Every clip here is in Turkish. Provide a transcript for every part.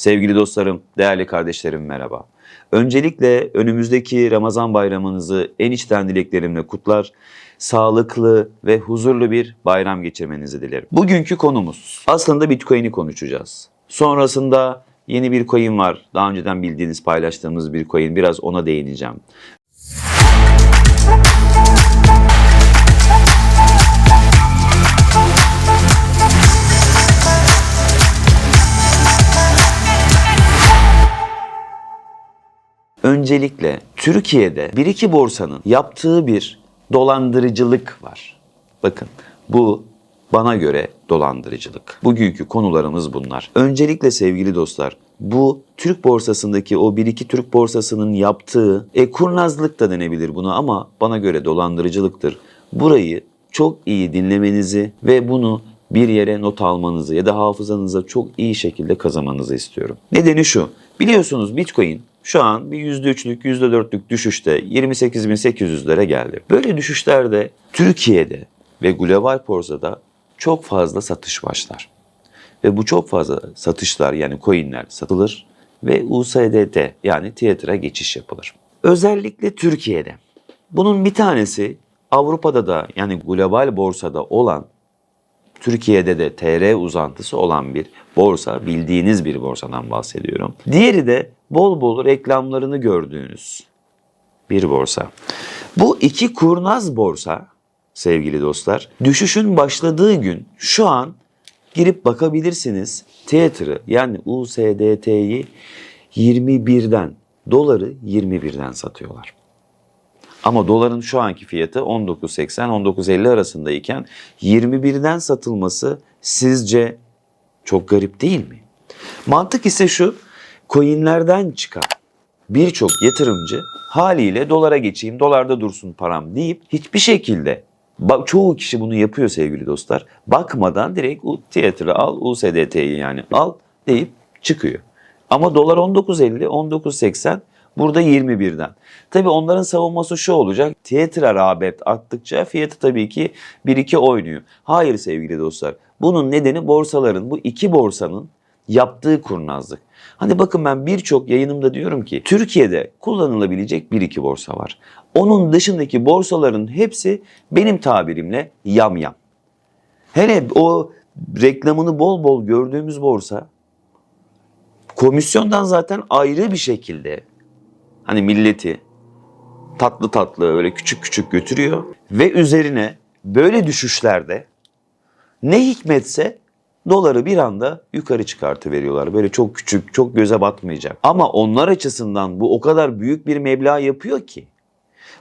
Sevgili dostlarım, değerli kardeşlerim merhaba. Öncelikle önümüzdeki Ramazan bayramınızı en içten dileklerimle kutlar, sağlıklı ve huzurlu bir bayram geçirmenizi dilerim. Bugünkü konumuz aslında Bitcoin'i konuşacağız. Sonrasında yeni bir coin var. Daha önceden bildiğiniz paylaştığımız bir coin. Biraz ona değineceğim. Öncelikle Türkiye'de bir iki borsanın yaptığı bir dolandırıcılık var. Bakın bu bana göre dolandırıcılık. Bugünkü konularımız bunlar. Öncelikle sevgili dostlar bu Türk borsasındaki o bir iki Türk borsasının yaptığı e, kurnazlık da denebilir buna ama bana göre dolandırıcılıktır. Burayı çok iyi dinlemenizi ve bunu bir yere not almanızı ya da hafızanıza çok iyi şekilde kazanmanızı istiyorum. Nedeni şu. Biliyorsunuz Bitcoin şu an bir %3'lük, %4'lük düşüşte 28.800'lere geldi. Böyle düşüşlerde Türkiye'de ve global borsada çok fazla satış başlar. Ve bu çok fazla satışlar yani coinler satılır ve USDT yani Tether'a geçiş yapılır. Özellikle Türkiye'de. Bunun bir tanesi Avrupa'da da yani global borsada olan Türkiye'de de TR uzantısı olan bir borsa, bildiğiniz bir borsadan bahsediyorum. Diğeri de bol bol reklamlarını gördüğünüz bir borsa. Bu iki kurnaz borsa sevgili dostlar, düşüşün başladığı gün şu an girip bakabilirsiniz. Tether'ı yani USDT'yi 21'den, doları 21'den satıyorlar. Ama doların şu anki fiyatı 19.80-19.50 arasındayken 21'den satılması sizce çok garip değil mi? Mantık ise şu, coinlerden çıkan birçok yatırımcı haliyle dolara geçeyim, dolarda dursun param deyip hiçbir şekilde çoğu kişi bunu yapıyor sevgili dostlar. Bakmadan direkt Tether'ı al, USDT'yi yani al deyip çıkıyor. Ama dolar 19.50, 19.80 burada 21'den. Tabii onların savunması şu olacak. Tether'a rağbet arttıkça fiyatı tabii ki 1-2 oynuyor. Hayır sevgili dostlar. Bunun nedeni borsaların, bu iki borsanın yaptığı kurnazlık. Hani bakın ben birçok yayınımda diyorum ki Türkiye'de kullanılabilecek bir iki borsa var. Onun dışındaki borsaların hepsi benim tabirimle yam yam. Hele o reklamını bol bol gördüğümüz borsa komisyondan zaten ayrı bir şekilde hani milleti tatlı tatlı öyle küçük küçük götürüyor ve üzerine böyle düşüşlerde ne hikmetse doları bir anda yukarı çıkartı veriyorlar. Böyle çok küçük, çok göze batmayacak. Ama onlar açısından bu o kadar büyük bir meblağ yapıyor ki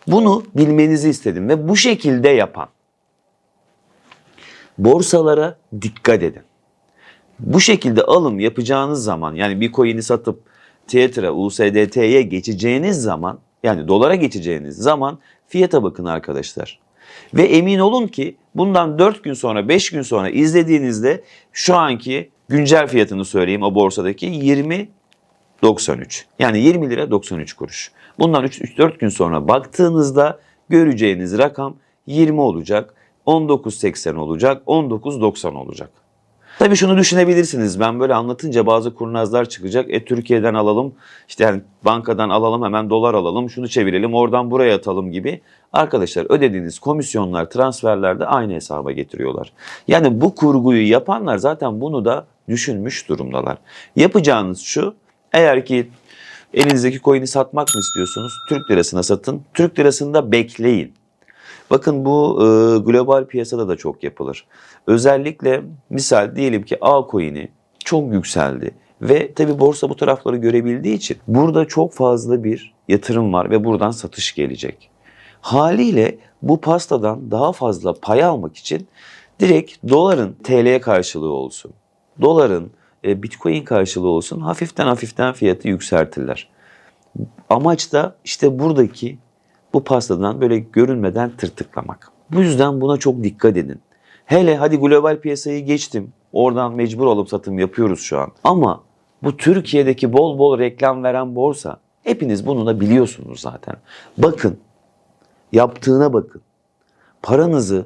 bunu bilmenizi istedim ve bu şekilde yapan borsalara dikkat edin. Bu şekilde alım yapacağınız zaman yani bir coin'i satıp Tether'a, USDT'ye geçeceğiniz zaman yani dolara geçeceğiniz zaman fiyata bakın arkadaşlar. Ve emin olun ki bundan 4 gün sonra 5 gün sonra izlediğinizde şu anki güncel fiyatını söyleyeyim o borsadaki 20.93. Yani 20 lira 93 kuruş. Bundan 3-4 gün sonra baktığınızda göreceğiniz rakam 20 olacak, 19.80 olacak, 19.90 olacak. Tabii şunu düşünebilirsiniz. Ben böyle anlatınca bazı kurnazlar çıkacak. E Türkiye'den alalım, işte yani bankadan alalım, hemen dolar alalım, şunu çevirelim, oradan buraya atalım gibi. Arkadaşlar ödediğiniz komisyonlar, transferler de aynı hesaba getiriyorlar. Yani bu kurguyu yapanlar zaten bunu da düşünmüş durumdalar. Yapacağınız şu, eğer ki elinizdeki coin'i satmak mı istiyorsunuz? Türk lirasına satın. Türk lirasında bekleyin. Bakın bu e, global piyasada da çok yapılır. Özellikle misal diyelim ki A coin'i çok yükseldi ve tabi borsa bu tarafları görebildiği için burada çok fazla bir yatırım var ve buradan satış gelecek. Haliyle bu pastadan daha fazla pay almak için direkt doların TL'ye karşılığı olsun. Doların e, Bitcoin karşılığı olsun hafiften hafiften fiyatı yükseltirler. Amaç da işte buradaki bu pastadan böyle görünmeden tırtıklamak. Bu yüzden buna çok dikkat edin. Hele hadi global piyasayı geçtim. Oradan mecbur olup satım yapıyoruz şu an. Ama bu Türkiye'deki bol bol reklam veren borsa hepiniz bunu da biliyorsunuz zaten. Bakın yaptığına bakın. Paranızı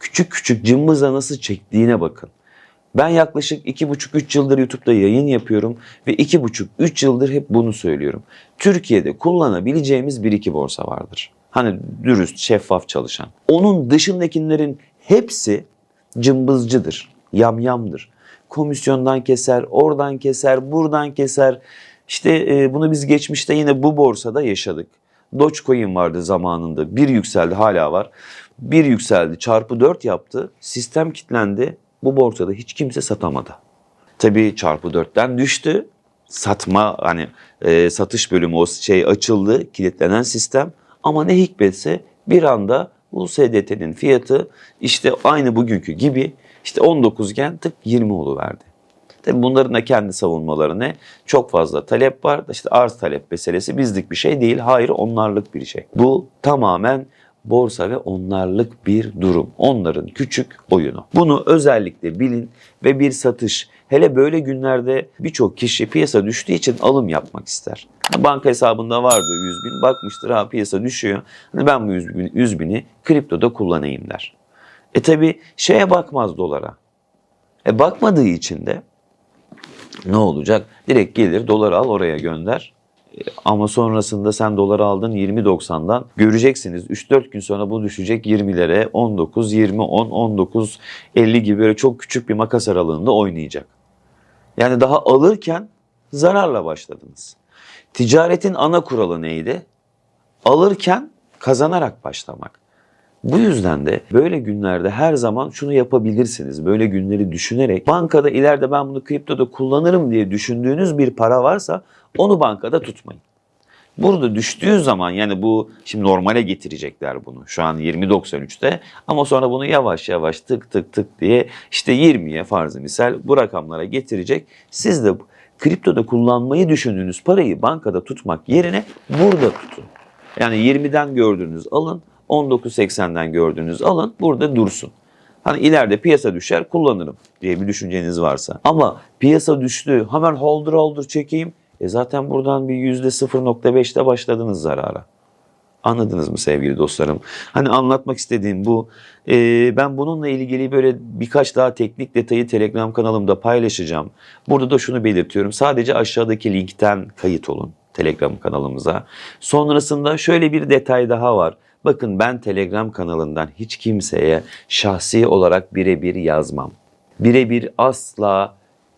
küçük küçük cımbızla nasıl çektiğine bakın. Ben yaklaşık 2,5-3 yıldır YouTube'da yayın yapıyorum ve 2,5-3 yıldır hep bunu söylüyorum. Türkiye'de kullanabileceğimiz bir iki borsa vardır. Hani dürüst, şeffaf çalışan. Onun dışındakilerin hepsi cımbızcıdır, yamyamdır. Komisyondan keser, oradan keser, buradan keser. İşte e, bunu biz geçmişte yine bu borsada yaşadık. Dogecoin vardı zamanında. Bir yükseldi hala var. Bir yükseldi çarpı 4 yaptı. Sistem kilitlendi. Bu borsada hiç kimse satamadı. Tabii çarpı 4'ten düştü. Satma hani e, satış bölümü o şey açıldı. Kilitlenen sistem. Ama ne hikmetse bir anda bu SDT'nin fiyatı işte aynı bugünkü gibi işte 19 iken tık 20 oluverdi. Tabii bunların da kendi savunmaları ne? Çok fazla talep var. İşte arz talep meselesi bizlik bir şey değil. Hayır onlarlık bir şey. Bu tamamen borsa ve onlarlık bir durum. Onların küçük oyunu. Bunu özellikle bilin ve bir satış. Hele böyle günlerde birçok kişi piyasa düştüğü için alım yapmak ister. Banka hesabında vardı 100 bin bakmıştır ha piyasa düşüyor. Hani ben bu 100, bin, 100 bini kriptoda kullanayım der. E tabi şeye bakmaz dolara. E bakmadığı için de ne olacak? Direkt gelir doları al oraya gönder. Ama sonrasında sen doları aldın 20.90'dan göreceksiniz 3-4 gün sonra bu düşecek 20'lere 19, 20, 10, 19, 50 gibi böyle çok küçük bir makas aralığında oynayacak. Yani daha alırken zararla başladınız. Ticaretin ana kuralı neydi? Alırken kazanarak başlamak. Bu yüzden de böyle günlerde her zaman şunu yapabilirsiniz. Böyle günleri düşünerek bankada ileride ben bunu kriptoda kullanırım diye düşündüğünüz bir para varsa onu bankada tutmayın. Burada düştüğü zaman yani bu şimdi normale getirecekler bunu. Şu an 20.93'te ama sonra bunu yavaş yavaş tık tık tık diye işte 20'ye farzı misal bu rakamlara getirecek. Siz de kriptoda kullanmayı düşündüğünüz parayı bankada tutmak yerine burada tutun. Yani 20'den gördüğünüz alın, 19.80'den gördüğünüz alın burada dursun. Hani ileride piyasa düşer kullanırım diye bir düşünceniz varsa. Ama piyasa düştü hemen holder holder çekeyim. E zaten buradan bir %0.5'te başladınız zarara. Anladınız mı sevgili dostlarım? Hani anlatmak istediğim bu. Ee, ben bununla ilgili böyle birkaç daha teknik detayı Telegram kanalımda paylaşacağım. Burada da şunu belirtiyorum. Sadece aşağıdaki linkten kayıt olun Telegram kanalımıza. Sonrasında şöyle bir detay daha var. Bakın ben Telegram kanalından hiç kimseye şahsi olarak birebir yazmam. Birebir asla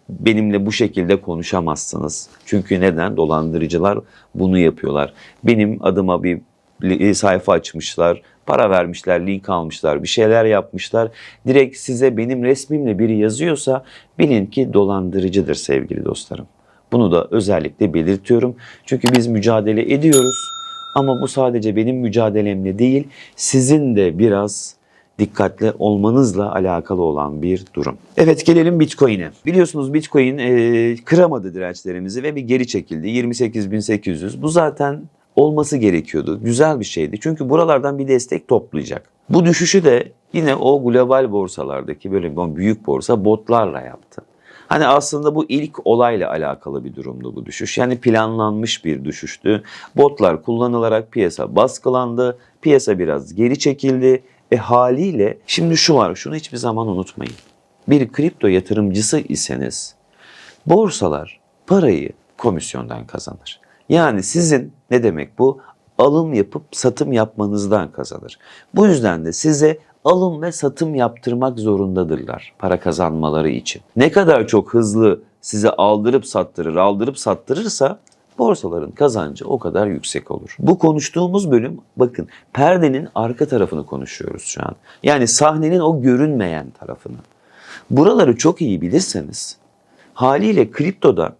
benimle bu şekilde konuşamazsınız. Çünkü neden? Dolandırıcılar bunu yapıyorlar. Benim adıma bir li- sayfa açmışlar, para vermişler, link almışlar, bir şeyler yapmışlar. Direkt size benim resmimle biri yazıyorsa bilin ki dolandırıcıdır sevgili dostlarım. Bunu da özellikle belirtiyorum. Çünkü biz mücadele ediyoruz. Ama bu sadece benim mücadelemle değil, sizin de biraz dikkatli olmanızla alakalı olan bir durum. Evet gelelim Bitcoin'e. Biliyorsunuz Bitcoin e, kıramadı dirençlerimizi ve bir geri çekildi. 28.800. Bu zaten olması gerekiyordu. Güzel bir şeydi. Çünkü buralardan bir destek toplayacak. Bu düşüşü de yine o global borsalardaki böyle büyük borsa botlarla yaptı. Hani aslında bu ilk olayla alakalı bir durumdu bu düşüş. Yani planlanmış bir düşüştü. Botlar kullanılarak piyasa baskılandı. Piyasa biraz geri çekildi. E haliyle şimdi şu var şunu hiçbir zaman unutmayın. Bir kripto yatırımcısı iseniz borsalar parayı komisyondan kazanır. Yani sizin ne demek bu? Alım yapıp satım yapmanızdan kazanır. Bu yüzden de size alım ve satım yaptırmak zorundadırlar para kazanmaları için. Ne kadar çok hızlı size aldırıp sattırır, aldırıp sattırırsa borsaların kazancı o kadar yüksek olur. Bu konuştuğumuz bölüm bakın perdenin arka tarafını konuşuyoruz şu an. Yani sahnenin o görünmeyen tarafını. Buraları çok iyi bilirseniz haliyle kriptoda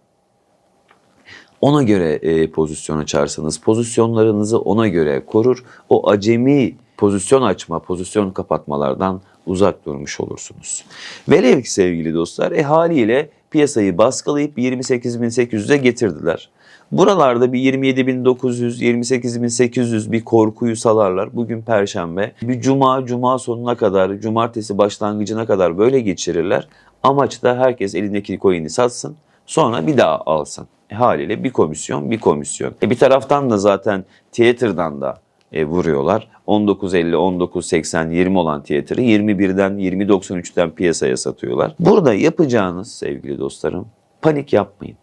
ona göre e, pozisyon açarsanız pozisyonlarınızı ona göre korur. O acemi pozisyon açma, pozisyon kapatmalardan uzak durmuş olursunuz. Velev ki sevgili dostlar e haliyle piyasayı baskılayıp 28.800'e getirdiler. Buralarda bir 27.900, 28.800 bir korkuyu salarlar. Bugün Perşembe. Bir cuma, cuma sonuna kadar, cumartesi başlangıcına kadar böyle geçirirler. Amaç da herkes elindeki coin'i satsın. Sonra bir daha alsın. E, haliyle bir komisyon, bir komisyon. E, bir taraftan da zaten Twitter'dan da e, vuruyorlar. 19.50, 19.80, 20 olan tiyatırı 21'den 20.93'ten piyasaya satıyorlar. Burada yapacağınız sevgili dostlarım panik yapmayın.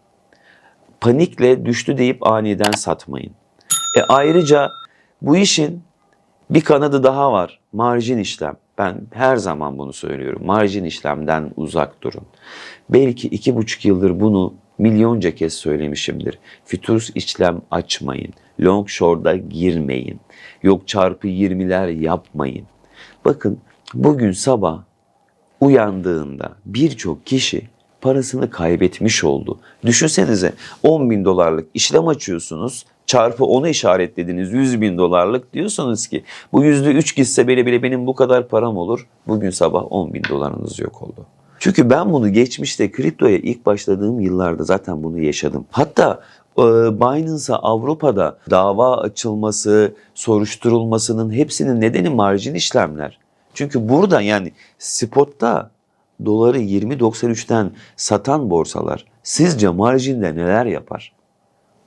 Panikle düştü deyip aniden satmayın. E ayrıca bu işin bir kanadı daha var. Marjin işlem. Ben her zaman bunu söylüyorum. Marjin işlemden uzak durun. Belki iki buçuk yıldır bunu milyonca kez söylemişimdir. Füturs işlem açmayın. Long short'a girmeyin. Yok çarpı 20'ler yapmayın. Bakın bugün sabah uyandığında birçok kişi parasını kaybetmiş oldu. Düşünsenize 10 bin dolarlık işlem açıyorsunuz. Çarpı onu işaretlediniz 100 bin dolarlık diyorsunuz ki bu yüzde 3 gitse bile bile benim bu kadar param olur. Bugün sabah 10 bin dolarınız yok oldu. Çünkü ben bunu geçmişte kriptoya ilk başladığım yıllarda zaten bunu yaşadım. Hatta e, Binance'a Avrupa'da dava açılması, soruşturulmasının hepsinin nedeni marjin işlemler. Çünkü burada yani spotta doları 20.93'ten satan borsalar sizce marjinde neler yapar?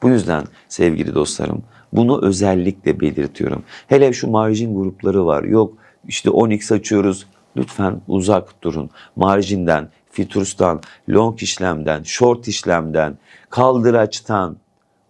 Bu yüzden sevgili dostlarım bunu özellikle belirtiyorum. Hele şu marjin grupları var. Yok işte Onyx açıyoruz. Lütfen uzak durun. Marjinden, fiturstan, long işlemden, short işlemden, kaldıraçtan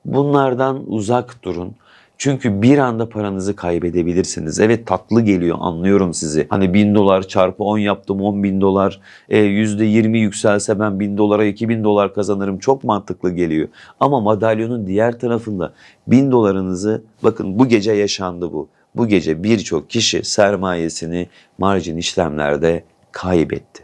bunlardan uzak durun. Çünkü bir anda paranızı kaybedebilirsiniz. Evet tatlı geliyor anlıyorum sizi. Hani bin dolar çarpı 10 yaptım 10 bin dolar. E, %20 yükselse ben bin dolara 2000 dolar kazanırım. Çok mantıklı geliyor. Ama madalyonun diğer tarafında bin dolarınızı bakın bu gece yaşandı bu. Bu gece birçok kişi sermayesini marjin işlemlerde kaybetti.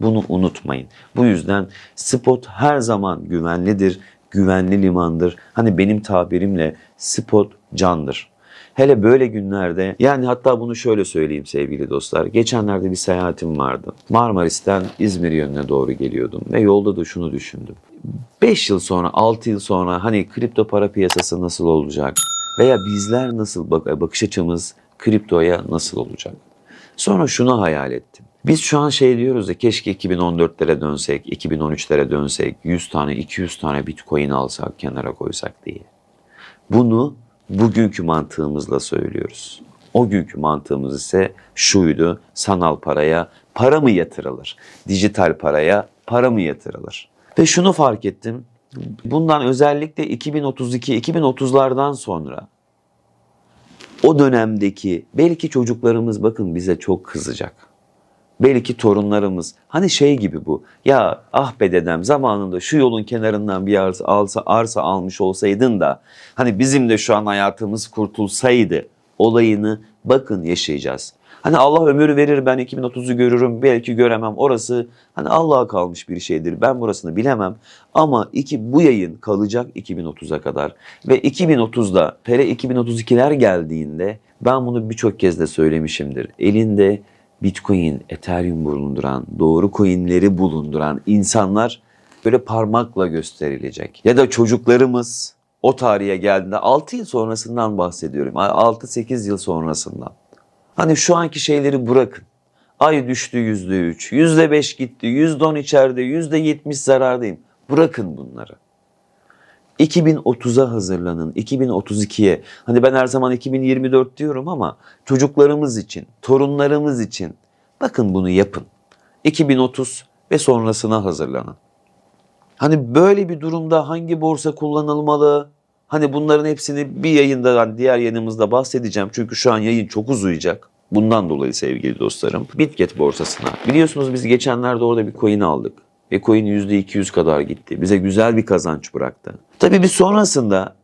Bunu unutmayın. Bu yüzden spot her zaman güvenlidir, güvenli limandır. Hani benim tabirimle spot candır. Hele böyle günlerde yani hatta bunu şöyle söyleyeyim sevgili dostlar. Geçenlerde bir seyahatim vardı. Marmaris'ten İzmir yönüne doğru geliyordum ve yolda da şunu düşündüm. 5 yıl sonra 6 yıl sonra hani kripto para piyasası nasıl olacak? Veya bizler nasıl bak bakış açımız kriptoya nasıl olacak? Sonra şunu hayal ettim. Biz şu an şey diyoruz ya keşke 2014'lere dönsek, 2013'lere dönsek, 100 tane, 200 tane bitcoin alsak, kenara koysak diye. Bunu bugünkü mantığımızla söylüyoruz. O günkü mantığımız ise şuydu, sanal paraya para mı yatırılır? Dijital paraya para mı yatırılır? Ve şunu fark ettim, bundan özellikle 2032-2030'lardan sonra o dönemdeki belki çocuklarımız bakın bize çok kızacak. Belki torunlarımız. Hani şey gibi bu. Ya ah be dedem zamanında şu yolun kenarından bir arsa, alsa, arsa almış olsaydın da hani bizim de şu an hayatımız kurtulsaydı olayını bakın yaşayacağız. Hani Allah ömür verir ben 2030'u görürüm belki göremem. Orası hani Allah'a kalmış bir şeydir. Ben burasını bilemem. Ama iki, bu yayın kalacak 2030'a kadar. Ve 2030'da TL 2032'ler geldiğinde ben bunu birçok kez de söylemişimdir. Elinde Bitcoin, Ethereum bulunduran, doğru coinleri bulunduran insanlar böyle parmakla gösterilecek. Ya da çocuklarımız o tarihe geldiğinde 6 yıl sonrasından bahsediyorum. 6-8 yıl sonrasından. Hani şu anki şeyleri bırakın. Ay düştü yüzde üç, yüzde beş gitti, yüzde on içeride, yüzde yetmiş zarardayım. Bırakın bunları. 2030'a hazırlanın, 2032'ye. Hani ben her zaman 2024 diyorum ama çocuklarımız için, torunlarımız için bakın bunu yapın. 2030 ve sonrasına hazırlanın. Hani böyle bir durumda hangi borsa kullanılmalı? Hani bunların hepsini bir yayında, hani diğer yayınımızda bahsedeceğim. Çünkü şu an yayın çok uzayacak. Bundan dolayı sevgili dostlarım. Bitget borsasına. Biliyorsunuz biz geçenlerde orada bir coin aldık. Ve coin %200 kadar gitti. Bize güzel bir kazanç bıraktı. Tabii biz sonrasında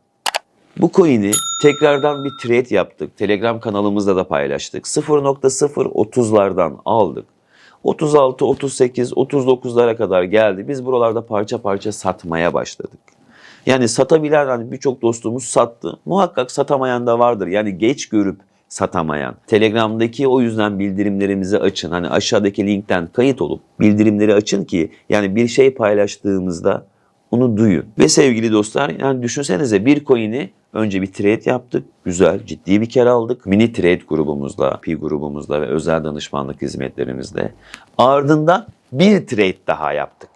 bu coin'i tekrardan bir trade yaptık. Telegram kanalımızda da paylaştık. 0.030'lardan aldık. 36, 38, 39'lara kadar geldi. Biz buralarda parça parça satmaya başladık. Yani satabilen hani birçok dostumuz sattı. Muhakkak satamayan da vardır. Yani geç görüp satamayan. Telegram'daki o yüzden bildirimlerimizi açın. Hani aşağıdaki linkten kayıt olup bildirimleri açın ki yani bir şey paylaştığımızda onu duyun. Ve sevgili dostlar yani düşünsenize bir coin'i önce bir trade yaptık. Güzel, ciddi bir kere aldık. Mini trade grubumuzla, Pi grubumuzla ve özel danışmanlık hizmetlerimizle. Ardından bir trade daha yaptık.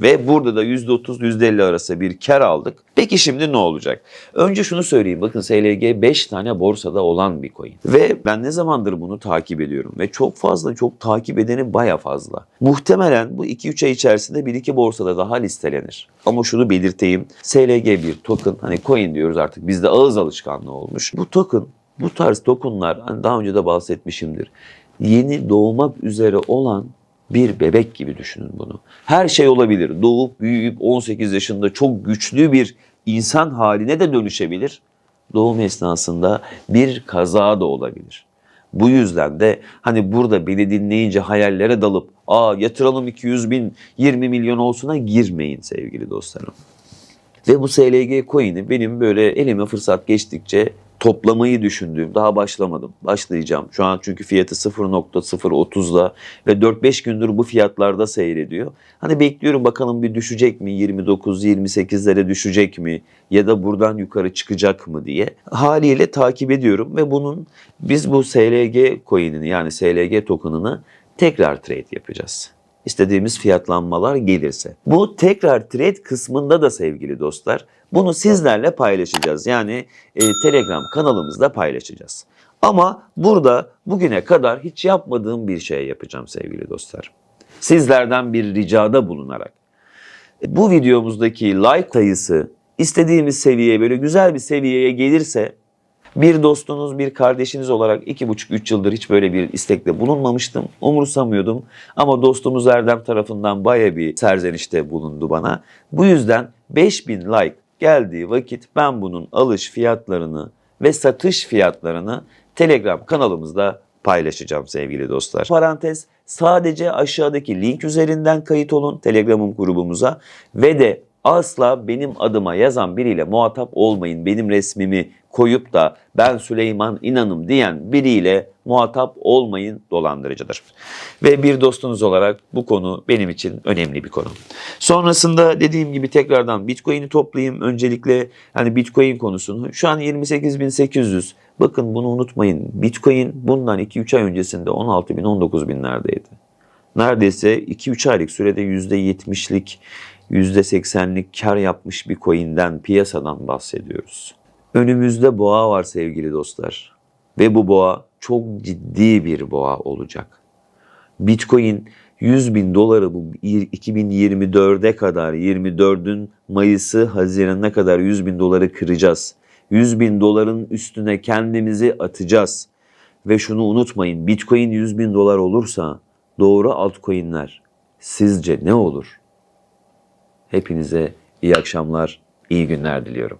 Ve burada da %30 %50 arası bir kar aldık. Peki şimdi ne olacak? Önce şunu söyleyeyim. Bakın SLG 5 tane borsada olan bir coin. Ve ben ne zamandır bunu takip ediyorum. Ve çok fazla çok takip edeni baya fazla. Muhtemelen bu 2-3 ay içerisinde 1-2 borsada daha listelenir. Ama şunu belirteyim. SLG bir token hani coin diyoruz artık bizde ağız alışkanlığı olmuş. Bu token bu tarz tokenlar hani daha önce de bahsetmişimdir. Yeni doğmak üzere olan bir bebek gibi düşünün bunu. Her şey olabilir. Doğup büyüyüp 18 yaşında çok güçlü bir insan haline de dönüşebilir. Doğum esnasında bir kaza da olabilir. Bu yüzden de hani burada beni dinleyince hayallere dalıp aa yatıralım 200 bin 20 milyon olsuna girmeyin sevgili dostlarım. Ve bu SLG coin'i benim böyle elime fırsat geçtikçe toplamayı düşündüğüm, daha başlamadım. Başlayacağım. Şu an çünkü fiyatı 0.030'da ve 4-5 gündür bu fiyatlarda seyrediyor. Hani bekliyorum bakalım bir düşecek mi? 29-28'lere düşecek mi? Ya da buradan yukarı çıkacak mı diye. Haliyle takip ediyorum ve bunun biz bu SLG coin'ini yani SLG token'ını tekrar trade yapacağız istediğimiz fiyatlanmalar gelirse. Bu tekrar trade kısmında da sevgili dostlar bunu sizlerle paylaşacağız. Yani e, Telegram kanalımızda paylaşacağız. Ama burada bugüne kadar hiç yapmadığım bir şey yapacağım sevgili dostlar. Sizlerden bir ricada bulunarak. E, Bu videomuzdaki like sayısı istediğimiz seviyeye böyle güzel bir seviyeye gelirse bir dostunuz, bir kardeşiniz olarak iki buçuk, üç yıldır hiç böyle bir istekte bulunmamıştım. Umursamıyordum. Ama dostumuz Erdem tarafından baya bir serzenişte bulundu bana. Bu yüzden 5000 like geldiği vakit ben bunun alış fiyatlarını ve satış fiyatlarını Telegram kanalımızda paylaşacağım sevgili dostlar. Parantez sadece aşağıdaki link üzerinden kayıt olun Telegram'ın grubumuza ve de asla benim adıma yazan biriyle muhatap olmayın. Benim resmimi koyup da ben Süleyman İnanım diyen biriyle muhatap olmayın dolandırıcıdır. Ve bir dostunuz olarak bu konu benim için önemli bir konu. Sonrasında dediğim gibi tekrardan Bitcoin'i toplayayım. Öncelikle hani Bitcoin konusunu. Şu an 28.800. Bakın bunu unutmayın. Bitcoin bundan 2-3 ay öncesinde 16.000 19.000'lerdeydi. Neredeyse 2-3 aylık sürede %70'lik %80'lik kar yapmış bir coin'den, piyasadan bahsediyoruz. Önümüzde boğa var sevgili dostlar. Ve bu boğa çok ciddi bir boğa olacak. Bitcoin 100 bin doları bu 2024'e kadar 24'ün Mayıs'ı Haziran'a kadar 100 bin doları kıracağız. 100 bin doların üstüne kendimizi atacağız. Ve şunu unutmayın Bitcoin 100 bin dolar olursa doğru altcoin'ler sizce ne olur? Hepinize iyi akşamlar, iyi günler diliyorum.